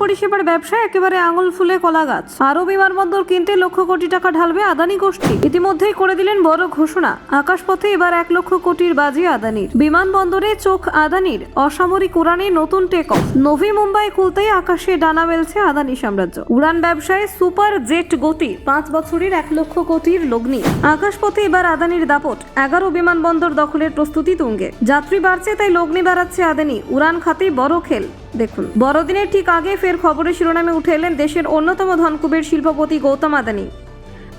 পরিষেবার ব্যবসায় একেবারে আঙুল ফুলে কলা গাছ। আরও বিমানবন্দর কিনতে লক্ষ কোটি টাকা ঢালবে আদানি গোষ্ঠী। ইতিমধ্যেই করে দিলেন বড় ঘোষণা। আকাশপথে এবার এক লক্ষ কোটির বাজি আদানির। বিমানবন্দরে চোখ আদানির। অসামরিক উড়ানে নতুন টেক অফ নভি মুম্বাই খুলতেই আকাশে ডানা মেলছে আদানি সাম্রাজ্য। উড়ান ব্যবসায় সুপার জেট গতি পাঁচ বছরের এক লক্ষ কোটির লগ্নি। আকাশপথে এবার আদানির দাপট। এগারো বিমানবন্দর দখলের প্রস্তুতি তুঙ্গে। যাত্রী বাড়ছে, তাই লগ্নি বাড়াচ্ছে আদানি। উড়ান খাতে বড় খেল। দেখুন। বড়দিনের ঠিক আগে ফের খবরের শিরোনামে উঠে এলেন দেশের অন্যতম ধনকুবের শিল্পপতি গৌতম আদানি।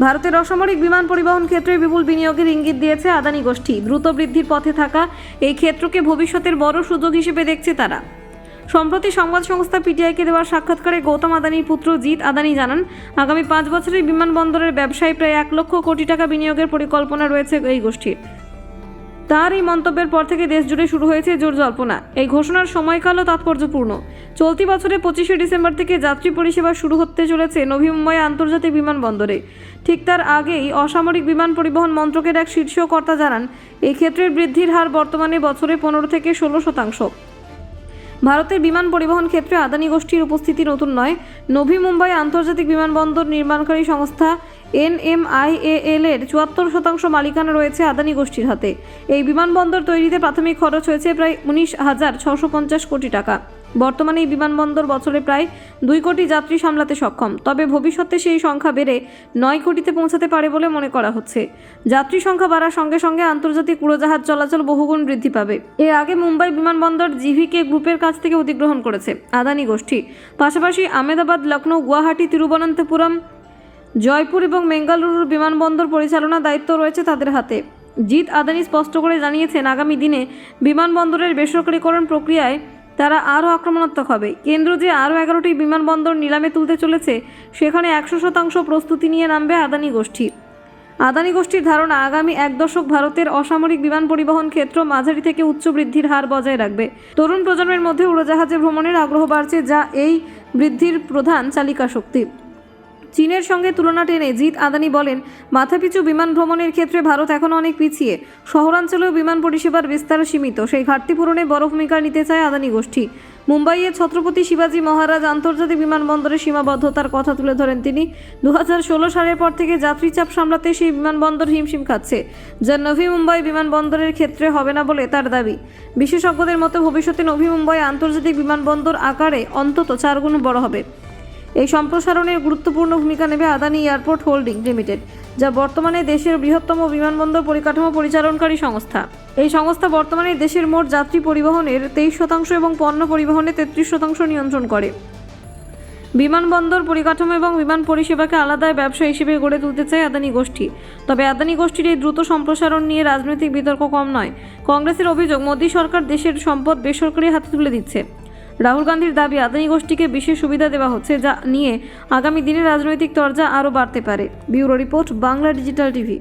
ভারতের অসামরিক বিমান পরিবহন ক্ষেত্রে বিপুল বিনিয়োগের ইঙ্গিত দিয়েছে আদানি গোষ্ঠী। দ্রুত বৃদ্ধির পথে থাকা এই ক্ষেত্রকে ভবিষ্যতের বড় সুযোগ হিসেবে দেখছে তারা। সম্প্রতি সংবাদ সংস্থা পিটিআইকে দেওয়া সাক্ষাৎকারে গৌতম আদানির পুত্র জিৎ আদানি জানান, আগামী পাঁচ বছরের বিমানবন্দরের ব্যবসায় প্রায় এক লক্ষ কোটি টাকা বিনিয়োগের পরিকল্পনা রয়েছে এই গোষ্ঠীর। তার এই মন্তব্যের পর থেকে দেশ জুড়ে শুরু হয়েছে জোর জল্পনা। এই ঘোষণার সময়কালও তাৎপর্যপূর্ণ। চলতি বছরে পঁচিশে ডিসেম্বর থেকে যাত্রী পরিষেবা শুরু হতে চলেছে নভি মুম্বাই আন্তর্জাতিক বিমানবন্দরে। ঠিক তার আগেই অসামরিক বিমান পরিবহন মন্ত্রকের এক শীর্ষ কর্তা জানান এই ক্ষেত্রের বৃদ্ধির হার বর্তমানে বছরে পনেরো থেকে ষোলো শতাংশ। ভারতের বিমান পরিবহন ক্ষেত্রে আদানি গোষ্ঠীর উপস্থিতি নতুন নয়। নভি মুম্বাই আন্তর্জাতিক বিমানবন্দর নির্মাণকারী সংস্থা এনএমআইএএল এর চুয়াত্তর শতাংশ মালিকানা রয়েছে আদানি গোষ্ঠীর হাতে। এই বিমানবন্দর তৈরিতে প্রাথমিক খরচ হয়েছে প্রায় উনিশ হাজার ছশো পঞ্চাশ কোটি টাকা। বর্তমানে এই বিমানবন্দর বছরে প্রায় দুই কোটি যাত্রী সামলাতে সক্ষম। তবে ভবিষ্যতে সেই সংখ্যা বেড়ে নয় কোটিতে পৌঁছাতে পারে বলে মনে করা হচ্ছে। যাত্রী সংখ্যা বাড়ার সঙ্গে সঙ্গে আন্তর্জাতিক উড়োজাহাজ চলাচল বহুগুণ বৃদ্ধি পাবে। এর আগে মুম্বাই বিমানবন্দর জিভিকে গ্রুপের কাছ থেকে অধিগ্রহণ করেছে আদানি গোষ্ঠী। পাশাপাশি আহমেদাবাদ লখনৌ গুয়াহাটি, তিরুবনন্তপুরম, জয়পুর এবং বেঙ্গালুরুর বিমানবন্দর পরিচালনার দায়িত্ব রয়েছে তাদের হাতে। জিৎ আদানি স্পষ্ট করে জানিয়েছেন, আগামী দিনে বিমানবন্দরের বেসরকারীকরণ প্রক্রিয়ায় তারা আরও আক্রমণাত্মক হবে। কেন্দ্র যে আরও এগারোটি বিমানবন্দর নিলামে তুলতে চলেছে, সেখানে একশো শতাংশ প্রস্তুতি নিয়ে নামবে আদানি গোষ্ঠী। আদানি গোষ্ঠীর ধারণা আগামী এক দশক ভারতের অসামরিক বিমান পরিবহন ক্ষেত্র মাঝারি থেকে উচ্চ বৃদ্ধির হার বজায় রাখবে। তরুণ প্রজন্মের মধ্যে উড়োজাহাজে ভ্রমণের আগ্রহ বাড়ছে, যা এই বৃদ্ধির প্রধান চালিকা শক্তি চীনের সঙ্গে তুলনা টেনে জিৎ আদানি বলেন, মাথাপিছু বিমান ভ্রমণের ক্ষেত্রে ভারত এখনও অনেক পিছিয়ে। শহরাঞ্চলেও বিমান পরিষেবার বিস্তার সীমিত। সেই ঘাটতি পূরণে বড় ভূমিকা নিতে চায় আদানি গোষ্ঠী। মুম্বাইয়ের ছত্রপতি শিবাজী মহারাজ আন্তর্জাতিক বিমানবন্দরের সীমাবদ্ধতার কথা তুলে ধরেন তিনি। দু হাজার ষোলো সালের পর থেকে যাত্রী চাপ সামলাতে সেই বিমানবন্দর হিমশিম খাচ্ছে। যা নভি মুম্বাই বিমানবন্দরের ক্ষেত্রে হবে না বলে তার দাবি। বিশেষজ্ঞদের মতে, ভবিষ্যতে নভি মুম্বাই আন্তর্জাতিক বিমানবন্দর আকারে অন্তত চারগুণ বড় হবে। এই সম্প্রসারণের গুরুত্বপূর্ণ ভূমিকা নেবে আদানি এয়ারপোর্ট হোল্ডিং লিমিটেড, যা বর্তমানে দেশের বৃহত্তম বিমানবন্দর পরিকাঠামো পরিচালনকারী সংস্থা। এই সংস্থা বর্তমানে দেশের মোট যাত্রী পরিবহনের তেইশ শতাংশ এবং পণ্য পরিবহনে তেত্রিশ শতাংশ নিয়ন্ত্রণ করে। বিমানবন্দর পরিকাঠামো এবং বিমান পরিষেবাকে আলাদা ব্যবসা হিসেবে গড়ে তুলতে চায় আদানি গোষ্ঠী। তবে আদানি গোষ্ঠীর এই দ্রুত সম্প্রসারণ নিয়ে রাজনৈতিক বিতর্ক কম নয়। কংগ্রেসের অভিযোগ, মোদী সরকার দেশের সম্পদ বেসরকারি হাতে তুলে দিচ্ছে। রাহুল গান্ধীর দাবি, আদানি গোষ্ঠীকে বিশেষ সুবিধা দেওয়া হচ্ছে যা নিয়ে আগামী দিনে রাজনৈতিক তরজা আরও বাড়তে পারে। Bureau report, Bangla digital TV.